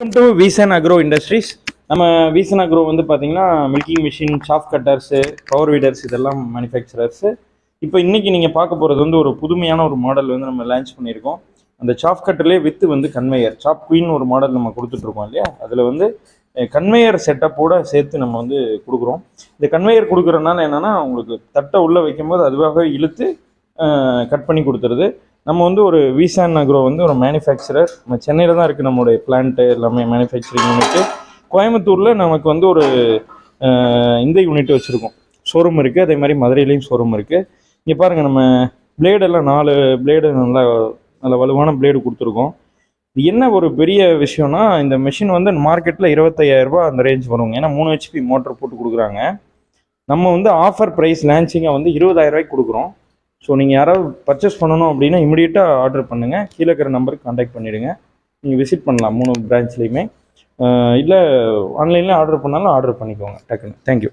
Welcome to Veesan agro industries நம்ம வீசன் agro வந்து பார்த்தீங்கன்னா milking machine chaff cutters power weeders இதெல்லாம் மேனுஃபேக்சரர்ஸு இப்போ இன்னைக்கு நீங்கள் பார்க்க போகிறது வந்து ஒரு புதுமையான ஒரு மாடல் வந்து நம்ம லான்ச் பண்ணியிருக்கோம். அந்த சாஃப் கட்டர்லேயே வித்து வந்து கன்வேயர் சாப் குயின் ஒரு மாடல் நம்ம கொடுத்துட்ருக்கோம் இல்லையா? அதில் வந்து கன்வேயர் செட்டப்போடு சேர்த்து நம்ம வந்து கொடுக்குறோம். இந்த கன்வேயர் கொடுக்குறதுனால என்னென்னா உங்களுக்கு தட்டை உள்ளே வைக்கும்போது அதுவாகவே இழுத்து கட் பண்ணி கொடுத்துருது. நம்ம வந்து ஒரு விசான் அக்ரோ வந்து ஒரு மேனுஃபேக்சரர் நம்ம சென்னையில் தான் இருக்குது நம்மளுடைய பிளான்ட்டு எல்லாமே மேனுஃபேக்சரிங் யூனிட்டு கோயம்புத்தூரில் நமக்கு வந்து ஒரு இந்த யூனிட் வச்சுருக்கோம். ஷோரூம் இருக்குது அதே மாதிரி மதுரையிலையும் ஷோரூம் இருக்குது இங்கே பாருங்கள் நம்ம பிளேடெல்லாம் நாலு பிளேடு நல்லா நல்ல வலுவான பிளேடு கொடுத்துருக்கோம். என்ன ஒரு பெரிய விஷயம்னா இந்த மிஷின் வந்து மார்க்கெட்டில் இருபத்தையாயிரரூபா அந்த ரேஞ்ச் வருவாங்க ஏன்னா மூணு ஹெச்பி மோட்டர் போட்டு கொடுக்குறாங்க. நம்ம வந்து ஆஃபர் ப்ரைஸ் லான்ச்சிங்கை வந்து இருபதாயிரரூபாய்க்கு கொடுக்குறோம். ஸோ நீங்கள் யாராவது பர்ச்சேஸ் பண்ணணும் அப்படின்னா இமிடியேட்டாக ஆர்டர் பண்ணுங்கள் கீழே இருக்கிற நம்பருக்கு காண்டாக்ட் பண்ணிவிடுங்க நீங்கள் விசிட் பண்ணலாம் மூணு பிரான்ச்லேயுமே இல்லை ஆன்லைனில் ஆர்டர் பண்ணாலும் ஆர்டர் பண்ணிக்கோங்க. டக்குன்னு. தேங்க்யூ